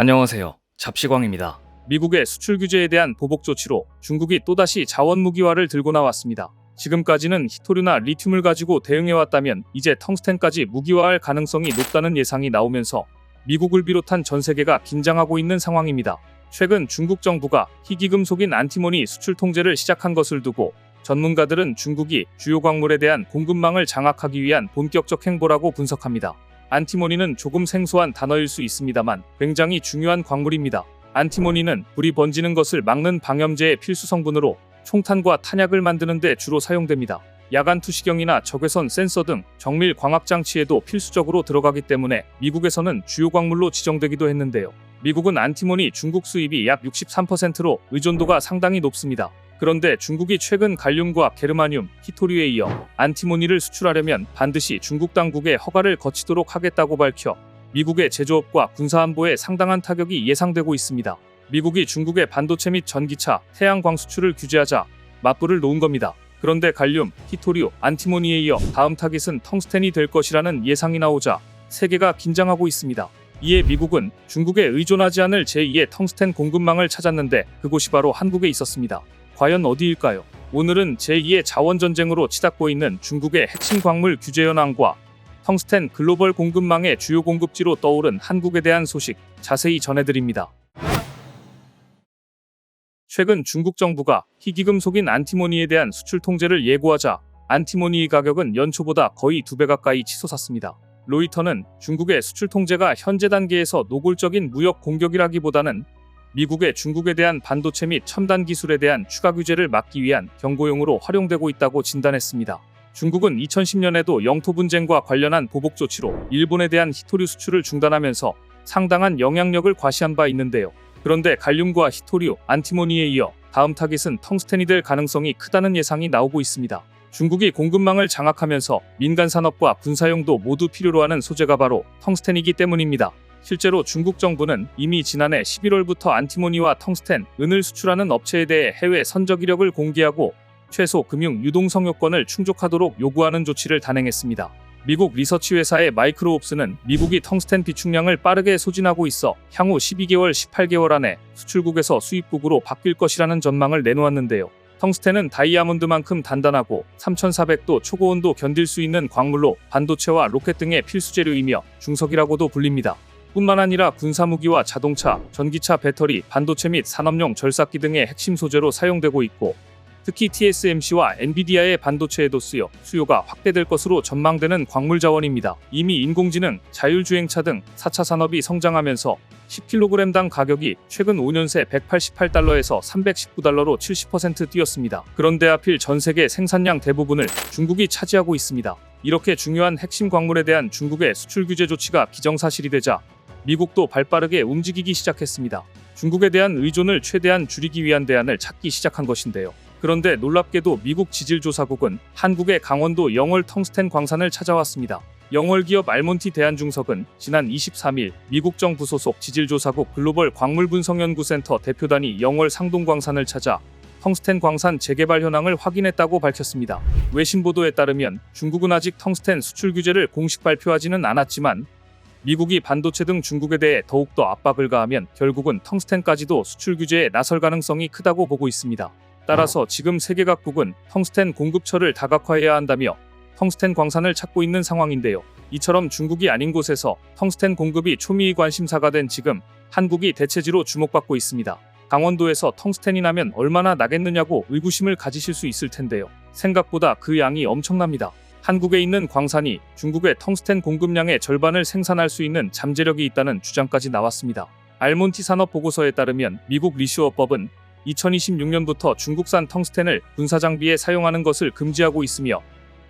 안녕하세요. 잡시광입니다. 미국의 수출 규제에 대한 보복 조치로 중국이 또다시 자원 무기화를 들고 나왔습니다. 지금까지는 히토류나 리튬을 가지고 대응해왔다면 이제 텅스텐까지 무기화할 가능성이 높다는 예상이 나오면서 미국을 비롯한 전 세계가 긴장하고 있는 상황입니다. 최근 중국 정부가 희귀금속인 안티모니 수출 통제를 시작한 것을 두고 전문가들은 중국이 주요 광물에 대한 공급망을 장악하기 위한 본격적 행보라고 분석합니다. 안티모니는 조금 생소한 단어일 수 있습니다만 굉장히 중요한 광물입니다. 안티모니는 불이 번지는 것을 막는 방염제의 필수 성분으로 총탄과 탄약을 만드는 데 주로 사용됩니다. 야간 투시경이나 적외선 센서 등 정밀 광학 장치에도 필수적으로 들어가기 때문에 미국에서는 주요 광물로 지정되기도 했는데요. 미국은 안티모니 중국 수입이 약 63%로 의존도가 상당히 높습니다. 그런데 중국이 최근 갈륨과 게르마늄, 히토류에 이어 안티모니를 수출하려면 반드시 중국 당국의 허가를 거치도록 하겠다고 밝혀 미국의 제조업과 군사안보에 상당한 타격이 예상되고 있습니다. 미국이 중국의 반도체 및 전기차, 태양광 수출을 규제하자 맞불을 놓은 겁니다. 그런데 갈륨, 히토류, 안티모니에 이어 다음 타깃은 텅스텐이 될 것이라는 예상이 나오자 세계가 긴장하고 있습니다. 이에 미국은 중국에 의존하지 않을 제2의 텅스텐 공급망을 찾았는데 그곳이 바로 한국에 있었습니다. 과연 어디일까요? 오늘은 제2의 자원전쟁으로 치닫고 있는 중국의 핵심 광물 규제 현황과 텅스텐 글로벌 공급망의 주요 공급지로 떠오른 한국에 대한 소식 자세히 전해드립니다. 최근 중국 정부가 희귀금속인 안티모니에 대한 수출 통제를 예고하자 안티모니 가격은 연초보다 거의 두 배 가까이 치솟았습니다. 로이터는 중국의 수출 통제가 현재 단계에서 노골적인 무역 공격이라기보다는 미국의 중국에 대한 반도체 및 첨단 기술에 대한 추가 규제를 막기 위한 경고용으로 활용되고 있다고 진단했습니다. 중국은 2010년에도 영토 분쟁과 관련한 보복 조치로 일본에 대한 히토류 수출을 중단하면서 상당한 영향력을 과시한 바 있는데요. 그런데 갈륨과 히토류, 안티모니에 이어 다음 타깃은 텅스텐이 될 가능성이 크다는 예상이 나오고 있습니다. 중국이 공급망을 장악하면서 민간 산업과 군사용도 모두 필요로 하는 소재가 바로 텅스텐이기 때문입니다. 실제로 중국 정부는 이미 지난해 11월부터 안티모니와 텅스텐, 은을 수출하는 업체에 대해 해외 선적 이력을 공개하고 최소 금융 유동성 요건을 충족하도록 요구하는 조치를 단행했습니다. 미국 리서치 회사의 마이크로옵스는 미국이 텅스텐 비축량을 빠르게 소진하고 있어 향후 12개월, 18개월 안에 수출국에서 수입국으로 바뀔 것이라는 전망을 내놓았는데요. 텅스텐은 다이아몬드만큼 단단하고 3400도 초고온도 견딜 수 있는 광물로 반도체와 로켓 등의 필수 재료이며 중석이라고도 불립니다. 뿐만 아니라 군사무기와 자동차, 전기차 배터리, 반도체 및 산업용 절삭기 등의 핵심 소재로 사용되고 있고 특히 TSMC와 엔비디아의 반도체에도 쓰여 수요가 확대될 것으로 전망되는 광물 자원입니다. 이미 인공지능, 자율주행차 등 4차 산업이 성장하면서 10kg당 가격이 최근 5년 새 188달러에서 319달러로 70% 뛰었습니다. 그런데 하필 전 세계 생산량 대부분을 중국이 차지하고 있습니다. 이렇게 중요한 핵심 광물에 대한 중국의 수출 규제 조치가 기정사실이 되자 미국도 발빠르게 움직이기 시작했습니다. 중국에 대한 의존을 최대한 줄이기 위한 대안을 찾기 시작한 것인데요. 그런데 놀랍게도 미국 지질조사국은 한국의 강원도 영월 텅스텐 광산을 찾아왔습니다. 영월 기업 알몬티 대한중석은 지난 23일 미국 정부 소속 지질조사국 글로벌 광물분석연구센터 대표단이 영월 상동광산을 찾아 텅스텐 광산 재개발 현황을 확인했다고 밝혔습니다. 외신 보도에 따르면 중국은 아직 텅스텐 수출 규제를 공식 발표하지는 않았지만 미국이 반도체 등 중국에 대해 더욱더 압박을 가하면 결국은 텅스텐까지도 수출 규제에 나설 가능성이 크다고 보고 있습니다. 따라서 지금 세계 각국은 텅스텐 공급처를 다각화해야 한다며 텅스텐 광산을 찾고 있는 상황인데요. 이처럼 중국이 아닌 곳에서 텅스텐 공급이 초미의 관심사가 된 지금 한국이 대체지로 주목받고 있습니다. 강원도에서 텅스텐이 나면 얼마나 나겠느냐고 의구심을 가지실 수 있을 텐데요. 생각보다 그 양이 엄청납니다. 한국에 있는 광산이 중국의 텅스텐 공급량의 절반을 생산할 수 있는 잠재력이 있다는 주장까지 나왔습니다. 알몬티 산업 보고서에 따르면 미국 리슈어법은 2026년부터 중국산 텅스텐을 군사 장비에 사용하는 것을 금지하고 있으며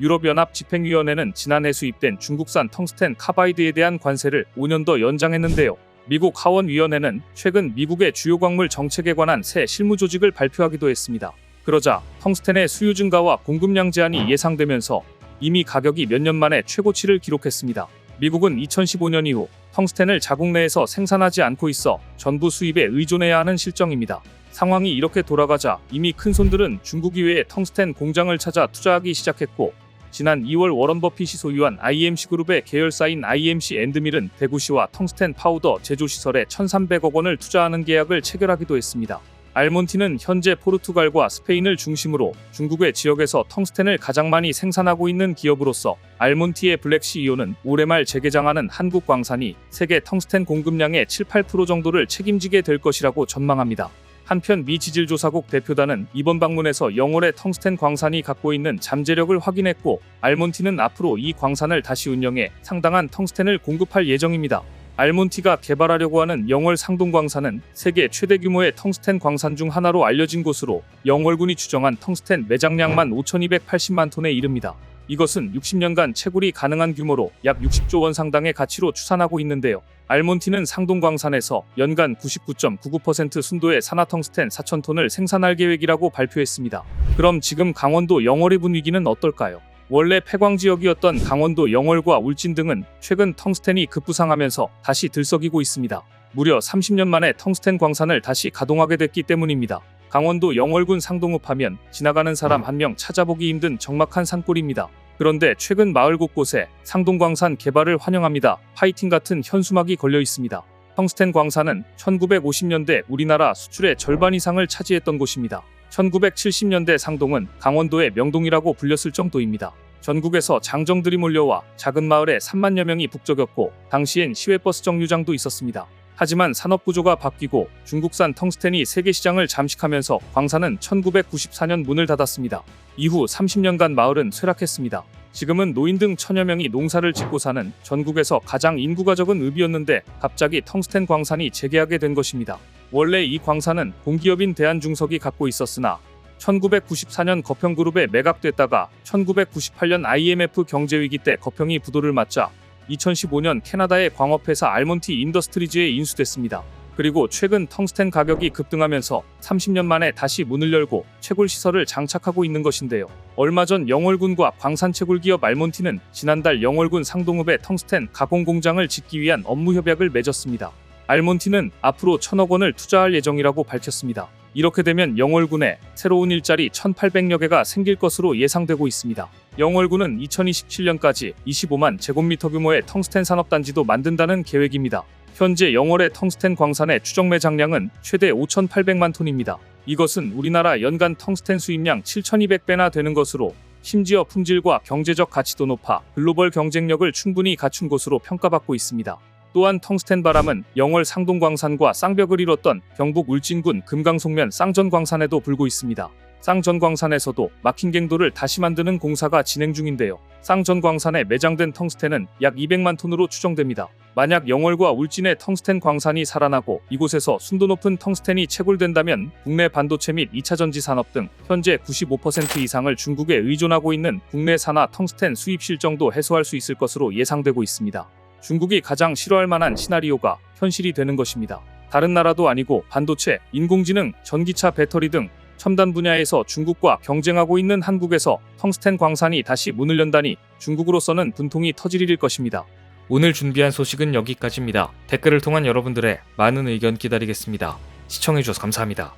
유럽연합 집행위원회는 지난해 수입된 중국산 텅스텐 카바이드에 대한 관세를 5년 더 연장했는데요. 미국 하원위원회는 최근 미국의 주요 광물 정책에 관한 새 실무 조직을 발표하기도 했습니다. 그러자 텅스텐의 수요 증가와 공급량 제한이 예상되면서 이미 가격이 몇 년 만에 최고치를 기록했습니다. 미국은 2015년 이후 텅스텐을 자국 내에서 생산하지 않고 있어 전부 수입에 의존해야 하는 실정입니다. 상황이 이렇게 돌아가자 이미 큰 손들은 중국 이외에 텅스텐 공장을 찾아 투자하기 시작했고 지난 2월 워런 버핏이 소유한 IMC 그룹의 계열사인 IMC 앤드밀은 대구시와 텅스텐 파우더 제조 시설에 1,300억 원을 투자하는 계약을 체결하기도 했습니다. 알몬티는 현재 포르투갈과 스페인을 중심으로 중국의 지역에서 텅스텐을 가장 많이 생산하고 있는 기업으로서 알몬티의 블랙 CEO는 올해 말 재개장하는 한국 광산이 세계 텅스텐 공급량의 7, 8% 정도를 책임지게 될 것이라고 전망합니다. 한편 미 지질조사국 대표단은 이번 방문에서 영월의 텅스텐 광산이 갖고 있는 잠재력을 확인했고 알몬티는 앞으로 이 광산을 다시 운영해 상당한 텅스텐을 공급할 예정입니다. 알몬티가 개발하려고 하는 영월 상동 광산은 세계 최대 규모의 텅스텐 광산 중 하나로 알려진 곳으로 영월군이 추정한 텅스텐 매장량만 5,280만 톤에 이릅니다. 이것은 60년간 채굴이 가능한 규모로 약 60조 원 상당의 가치로 추산하고 있는데요. 알몬티는 상동광산에서 연간 99.99% 순도의 산화텅스텐 4,000톤을 생산할 계획이라고 발표했습니다. 그럼 지금 강원도 영월의 분위기는 어떨까요? 원래 폐광 지역이었던 강원도 영월과 울진 등은 최근 텅스텐이 급부상하면서 다시 들썩이고 있습니다. 무려 30년 만에 텅스텐 광산을 다시 가동하게 됐기 때문입니다. 강원도 영월군 상동읍 하면 지나가는 사람 한 명 찾아보기 힘든 적막한 산골입니다. 그런데 최근 마을 곳곳에 상동광산 개발을 환영합니다. 파이팅 같은 현수막이 걸려 있습니다. 텅스텐 광산은 1950년대 우리나라 수출의 절반 이상을 차지했던 곳입니다. 1970년대 상동은 강원도의 명동이라고 불렸을 정도입니다. 전국에서 장정들이 몰려와 작은 마을에 3만여 명이 북적였고 당시엔 시외버스 정류장도 있었습니다. 하지만 산업 구조가 바뀌고 중국산 텅스텐이 세계 시장을 잠식하면서 광산은 1994년 문을 닫았습니다. 이후 30년간 마을은 쇠락했습니다. 지금은 노인 등 천여 명이 농사를 짓고 사는 전국에서 가장 인구가 적은 읍이었는데 갑자기 텅스텐 광산이 재개하게 된 것입니다. 원래 이 광산은 공기업인 대한중석이 갖고 있었으나 1994년 거평그룹에 매각됐다가 1998년 IMF 경제위기 때 거평이 부도를 맞자 2015년 캐나다의 광업회사 알몬티 인더스트리즈에 인수됐습니다. 그리고 최근 텅스텐 가격이 급등하면서 30년 만에 다시 문을 열고 채굴 시설을 장착하고 있는 것인데요. 얼마 전 영월군과 광산 채굴 기업 알몬티는 지난달 영월군 상동읍에 텅스텐 가공 공장을 짓기 위한 업무 협약을 맺었습니다. 알몬티는 앞으로 천억 원을 투자할 예정이라고 밝혔습니다. 이렇게 되면 영월군에 새로운 일자리 1,800여 개가 생길 것으로 예상되고 있습니다. 영월군은 2027년까지 25만 제곱미터 규모의 텅스텐 산업단지도 만든다는 계획입니다. 현재 영월의 텅스텐 광산의 추정 매장량은 최대 5,800만 톤입니다. 이것은 우리나라 연간 텅스텐 수입량 7,200배나 되는 것으로 심지어 품질과 경제적 가치도 높아 글로벌 경쟁력을 충분히 갖춘 곳으로 평가받고 있습니다. 또한 텅스텐 바람은 영월 상동광산과 쌍벽을 이뤘던 경북 울진군 금강송면 쌍전광산에도 불고 있습니다. 쌍전광산에서도 막힌 갱도를 다시 만드는 공사가 진행 중인데요. 쌍전광산에 매장된 텅스텐은 약 200만 톤으로 추정됩니다. 만약 영월과 울진의 텅스텐 광산이 살아나고 이곳에서 순도 높은 텅스텐이 채굴된다면 국내 반도체 및 2차 전지 산업 등 현재 95% 이상을 중국에 의존하고 있는 국내 산화 텅스텐 수입 실정도 해소할 수 있을 것으로 예상되고 있습니다. 중국이 가장 싫어할 만한 시나리오가 현실이 되는 것입니다. 다른 나라도 아니고 반도체, 인공지능, 전기차 배터리 등 첨단 분야에서 중국과 경쟁하고 있는 한국에서 텅스텐 광산이 다시 문을 연다니 중국으로서는 분통이 터질 일일 것입니다. 오늘 준비한 소식은 여기까지입니다. 댓글을 통한 여러분들의 많은 의견 기다리겠습니다. 시청해주셔서 감사합니다.